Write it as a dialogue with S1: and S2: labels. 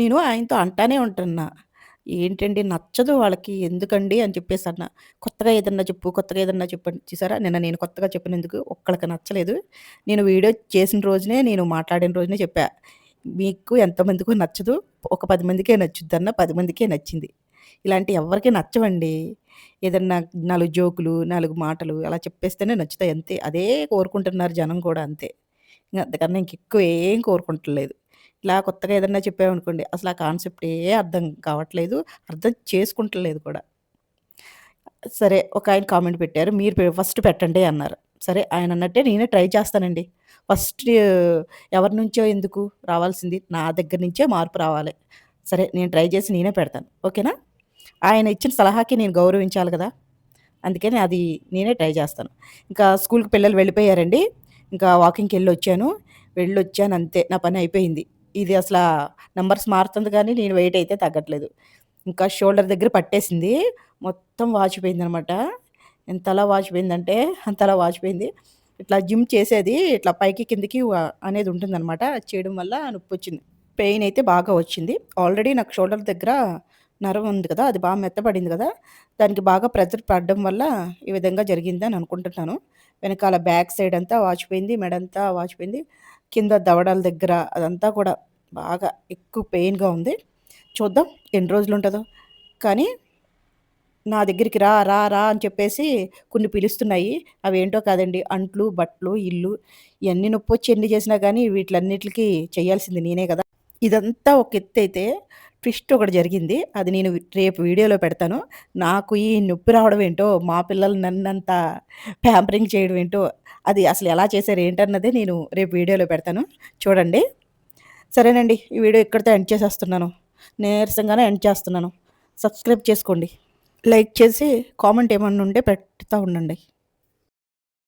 S1: నేను ఆయనతో అంటానే ఉంటున్నా. ఏంటండి నచ్చదు వాళ్ళకి ఎందుకండి అని చెప్పేసి అన్నా. కొత్తగా ఏదన్నా చెప్పు, కొత్తగా ఏదన్నా చెప్పండి చూసారా నిన్న నేను కొత్తగా చెప్పినందుకు ఒక్కడికి నచ్చలేదు. నేను వీడియో చేసిన రోజునే నేను మాట్లాడిన రోజునే చెప్పా. మీకు ఎంతమందికో నచ్చదు. ఒక పది మందికే నచ్చుద్దన్న 10 మందికే నచ్చింది. ఇలాంటి ఎవరికీ నచ్చవండి. ఏదన్నా నాలుగు జోకులు, నాలుగు మాటలు అలా చెప్పేస్తేనే నచ్చుతాయి అంతే. అదే కోరుకుంటున్నారు జనం కూడా అంతే. ఇంకా అంతకన్నా ఇంకెక్కువ ఏం కోరుకుంటలేదు. ఇలా కొత్తగా ఏదన్నా చెప్పామనుకోండి అసలు ఆ కాన్సెప్ట్ ఏ అర్థం కావట్లేదు. అర్థం చేసుకుంటలేదు కూడా. సరే ఒక ఆయన కామెంట్ పెట్టారు. మీరు ఫస్ట్ పెట్టండి అన్నారు. సరే ఆయన అన్నట్టే నేనే ట్రై చేస్తానండి. ఫస్ట్ ఎవరి నుంచో ఎందుకు రావాల్సింది నా దగ్గర నుంచే మార్పు రావాలి. సరే నేను ట్రై చేసి నేనే పెడతాను. ఓకేనా? ఆయన ఇచ్చిన సలహాకి నేను గౌరవించాలి కదా! అందుకని అది నేనే ట్రై చేస్తాను. ఇంకా స్కూల్‌కి పిల్లలు వెళ్ళిపోయారండి. ఇంకా వాకింగ్కి వెళ్ళొచ్చాను వెళ్ళొచ్చాను అంతే. నా పని అయిపోయింది. ఇది అసలు నంబర్స్ మారుతుంది కానీ నేను వెయిట్ అయితే తగ్గట్లేదు. ఇంకా షోల్డర్ దగ్గర పట్టేసింది. మొత్తం వాచిపోయిందనమాట. ఎంతలా వాచిపోయిందంటే అంతలా వాచిపోయింది. ఇట్లా జిమ్ చేసేది ఇట్లా పైకి కిందకి అనేది ఉంటుందనమాట. చేయడం వల్ల నొప్పి వచ్చింది పెయిన్ అయితే బాగా వచ్చింది. ఆల్రెడీ నాకు షోల్డర్ దగ్గర నరం ఉంది కదా! అది బాగా మెత్తబడింది కదా! దానికి బాగా ప్రెజర్ పడడం వల్ల ఈ విధంగా జరిగిందని అనుకుంటున్నాను. వెనకాల బ్యాక్ సైడ్ అంతా వాచిపోయింది. మెడంతా వాచిపోయింది. కింద దవడల దగ్గర అదంతా కూడా బాగా ఎక్కువ పెయిన్‌గా ఉంది. చూద్దాం ఎన్ని రోజులు ఉంటుందో కానీ నా దగ్గరికి రా, రా, రా అని చెప్పేసి కొన్ని పిలుస్తున్నాయి. అవేంటో కాదండి అంట్లు, బట్టలు, ఇల్లు ఇవన్నీ నొప్పి వచ్చి ఎన్ని చేసినా కానీ వీటిలన్నిట్లికి చేయాల్సింది నేనే కదా ఇదంతా ఒక ఎత్తైతే ట్విస్ట్ ఒకటి జరిగింది. అది నేను రేపు వీడియోలో పెడతాను. నాకు ఈ నొప్పి రావడం ఏంటో, మా పిల్లలు నన్నంత ప్యాంపరింగ్ చేయడం ఏంటో, అది అసలు ఎలా చేశారు ఏంటన్నదే నేను రేపు వీడియోలో పెడతాను. చూడండి. సరేనండి. ఈ వీడియో ఇక్కడితో ఎండ్ చేసేస్తున్నాను. నీరసంగానే ఎండ్ చేస్తున్నాను. సబ్స్క్రైబ్ చేసుకోండి. లైక్ చేసి కామెంట్ ఏమన్నా ఉంటే పెడతా ఉండండి.